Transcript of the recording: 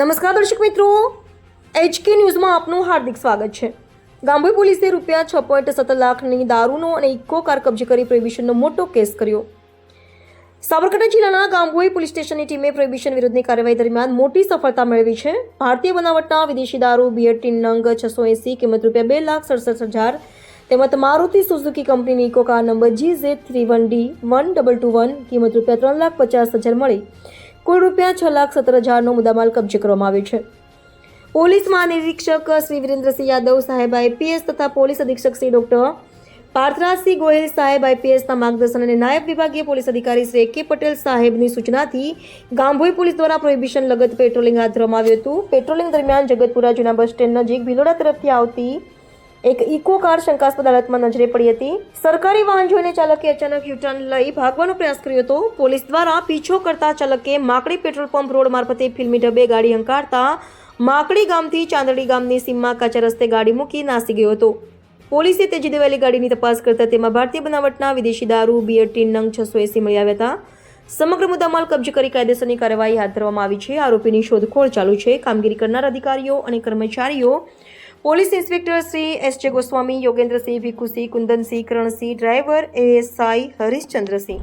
નમસ્કાર દર્શક મિત્રો. એચકે ન્યૂઝમાં આપનું હાર્દિક સ્વાગત છે. ગાંભોઈ પોલીસે રૂપિયા છ પોઈન્ટ સત્તર લાખની દારૂનો અને ઇકો કાર કબજે કરી પ્રોહિબિશનનો મોટો કેસ કર્યો. સાબરકાંઠા જિલ્લાના ગાંભોઈ પોલીસ સ્ટેશનની ટીમે પ્રોહિબિશન વિરુદ્ધની કાર્યવાહી દરમિયાન મોટી સફળતા મેળવી છે. ભારતીય બનાવટના વિદેશી દારૂ બિયર ટીન નંગ, છસો એંસી કિંમત રૂપિયા બે લાખ સડસઠ હજાર તેમજ મારુતિ સુઝુકી કંપનીની Eeco car number G Z three one D one double two one કિંમત રૂપિયા ત્રણ લાખ પચાસ હજાર મળી. કુલ રૂપિયા છ લાખ સત્તર હજારનો મુદ્દામાલ કબજે કરવામાં આવ્યો છે. પોલીસ મહાનિરીક્ષક શ્રી વિરેન્દ્રસિંહ યાદવ સાહેબ આઈપીએસ તથા પોલીસ અધિક્ષક શ્રી ડોક્ટર પાર્થરાજસિંહ ગોહિલ સાહેબ આઈપીએસના માર્ગદર્શન અને નાયબ વિભાગીય પોલીસ અધિકારી શ્રી કે પટેલ સાહેબની સૂચનાથી ગાંભોઈ પોલીસ દ્વારા પ્રોહિબિશન લગત પેટ્રોલિંગ હાથ ધરવામાં આવ્યું હતું. પેટ્રોલિંગ દરમિયાન જગતપુરા જૂના બસ સ્ટેન્ડ નજીક ભિલોડા તરફથી આવતી એક ઇકો કાર શંકાસ્પદ હાલતમાં નજરે પડી હતી. સરકારી વાહન જોઈને ચાલકે અચાનક યુટર્ન લઈ ભાગવાનો પ્રયાસ કર્યો હતો. પોલીસ દ્વારા પીછો કરતા ચાલકે માકડી પેટ્રોલ પંપ રોડ મારફતે ફિલ્મી ઢબે ગાડી હંકારતા માકડી ગામથી ચાંદડી ગામની સીમમાં કાચા રસ્તે ગાડી મૂકી નાસી ગયો હતો. પોલીસે તેજી દેવાયેલી ગાડીની તપાસ કરતા તેમાં ભારતીય બનાવટના વિદેશી દારૂ બિયર ટીન નંગ છસો એસી મળી આવ્યા હતા. સમગ્ર મુદ્દામાલ કબજે કરી કાયદેસરની કાર્યવાહી હાથ ધરવામાં આવી છે. આરોપીની શોધખોળ ચાલુ છે. કામગીરી કરનાર અધિકારીઓ અને કર્મચારીઓ police inspector Shri S J Goswami Yogendrasinh Bhikhusinh Kundansinh Karansinh driver ASI Harishchandrasinh.